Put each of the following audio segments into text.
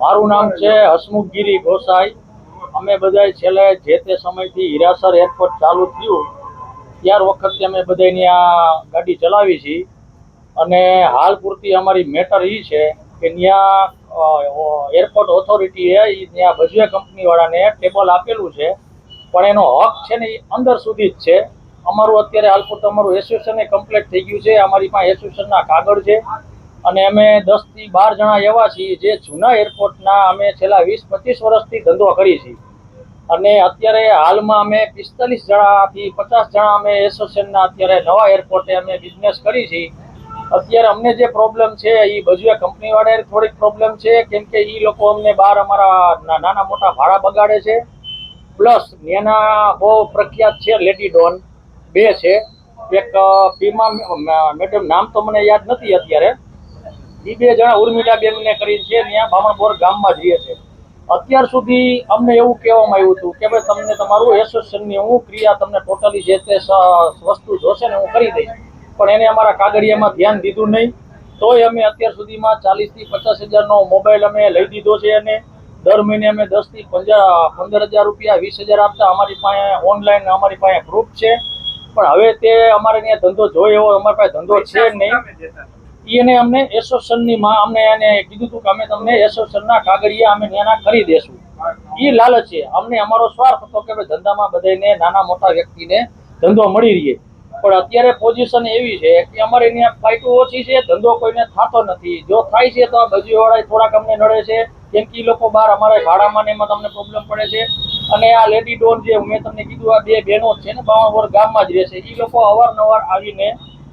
મારું નામ છે હસમુખગીરી ગોસાઈ. અમે બધા છેલ્લે જે તે સમયથી હિરાસર એરપોર્ટ ચાલુ થયું, ત્યાર વખતથી અમે બધા ત્યાં ગાડી ચલાવી છીએ અને હાલ પૂરતી અમારી મેટર એ છે કે ત્યાં એરપોર્ટ ઓથોરિટીએ એ ત્યાં ભજવે કંપનીવાળાને ટેબલ આપેલું છે. પણ એનો હક છે ને એ અંદર સુધી જ છે. અમારું અત્યારે હાલ પૂરતું અમારું એસોસિએશને કમ્પ્લીટ થઈ ગયું છે. અમારી પાસે એસોસિએશનના કાગળ છે. અને અમે દસથી બાર જણા એવા છીએ જે જૂના એરપોર્ટના અમે છેલ્લા વીસ પચીસ વર્ષથી ધંધો કરી છીએ. અને અત્યારે હાલમાં અમે પિસ્તાલીસ જણાથી પચાસ જણા અમે એસોસિએશનના અત્યારે નવા એરપોર્ટે અમે બિઝનેસ કરી છીએ. અત્યારે અમને જે પ્રોબ્લેમ છે એ ભજવે કંપનીવાળાએ થોડીક પ્રોબ્લેમ છે, કેમ કે એ લોકો અમને બહાર અમારા નાના મોટા ભાડા બગાડે છે. પ્લસ એના બહુ પ્રખ્યાત છે લેડી ડોન બે છે. એક ફીમાં મેડમ, નામ તો મને યાદ નથી અત્યારે. એ બે જણા ઉર્મિલાબેન ને કરી છે ત્યાં બામણપોર ગામમાં જ છે. અત્યાર સુધી અમને એવું કહેવામાં આવ્યું હતું કે ભાઈ તમને તમારું એસોસિએશનની હું ક્રિયા તમને ટોટલી જે તે વસ્તુ જોશે ને હું કરી દઈશ. પણ એને અમારા કાગળિયામાં ધ્યાન દીધું નહીં. તોય અમે અત્યાર સુધીમાં ચાલીસથી પચાસ હજારનો મોબાઈલ અમે લઈ દીધો છે અને દર મહિને અમે દસથી પંદર હજાર રૂપિયા, વીસ હજાર આપતા અમારી પાસે ઓનલાઈન અમારી પાસે પ્રૂફ છે. પણ હવે તે અમારે ત્યાં ધંધો જોઈએ અમારી પાસે ધંધો છે નહીં. એને અમને એસોસિએશનની અમને એને કીધું હતું કે અમે તમને એસોસિએશનના કાગળિયા અમે ત્યાંના કરી દેશું એ લાલચ છે. અમને અમારો સ્વાર્થ હતો કે ધંધામાં બધાને નાના મોટા વ્યક્તિને ધંધો મળી રહીએ. પણ અત્યારે પોઝિશન એવી છે કે અમારે ત્યાં ફાઇટો ઓછી છે, ધંધો કોઈને થતો નથી. જો થાય છે તો આ બજીવાળા થોડાક અમને નડે છે, કેમ કે એ લોકો બહાર અમારે ભાડામાં ને એમાં તમને પ્રોબ્લેમ પડે છે. અને આ લેડી ડોન જે મેં તમને કીધું, આ બે બહેનો છે ને બાવણ ગામમાં જ રહે છે. એ લોકો અવારનવાર આવીને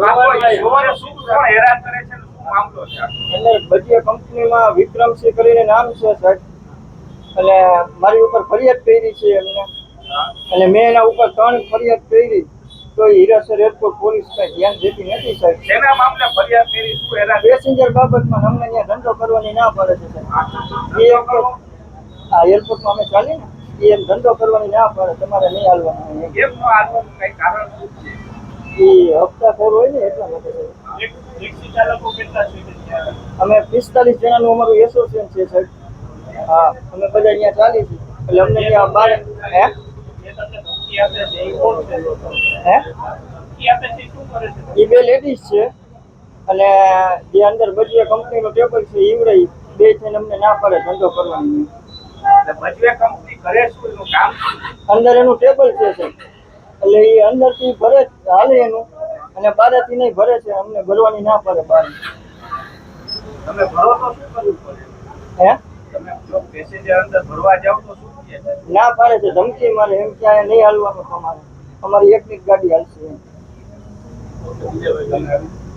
તમારું જયજી મહેશ્વર. એટલે બધી કંપનીમાં વિક્રમસિંહ કરીને નામ છે સાહેબ. એટલે મારી ઉપર ફરિયાદ કરી છે એમને. અને મેં એના ઉપર ત્રણ ફરિયાદ કરી, તો હીરાસર એરપોર્ટ પોલીસ કઈ ધ્યાન દેતી નથી સાહેબ. એના મામલે ફરિયાદ કરી શું એના પેસેન્જર બાબતમાં અમને ત્યાં ધંધો કરવાની ના પડે છે સાહેબ. એ એરપોર્ટમાં અમે ચાલીએ ને? એમ ધંધો કરવાની ના પડે તમારે નહીં હાલવાનું. કેમ નો આવવાનું કઈ કારણ શું છે? એ હપ્તાખોર હોય ને એટલા માટે. ટેક્સી ચાલકો કેટલા છે અમે પિસ્તાલીસ જણાનું અમારું એસોસિએશન છે સાહેબ. હા અમે બધા અહીંયા ચાલી છીએ. એટલે અમને ત્યાં બાર હે? એ બે લેડીઝ છે. અને જે અંદર બધી કંપનીનું ટેબલ છે ઈવડે બે થઈને અમને ના પડે ધંધો કરવાની. અંદર એનું ટેબલ છે એટલે એ અંદરથી ભરે જ હાલે એનું. અને બહારથી નહીં ભરે છે અમને ભરવાની ના પડે બહાર તમે ભરો તો શું કરવું પડે? હે? તમે જો પેસેન્જર અંદર ભરવા જાવ તો શું કહે? છે ના પાડે છે ધમકી મારે એમ કે નહીં હાલવાનું તમારે. અમારી એકની ગાડી હાલશે એમ.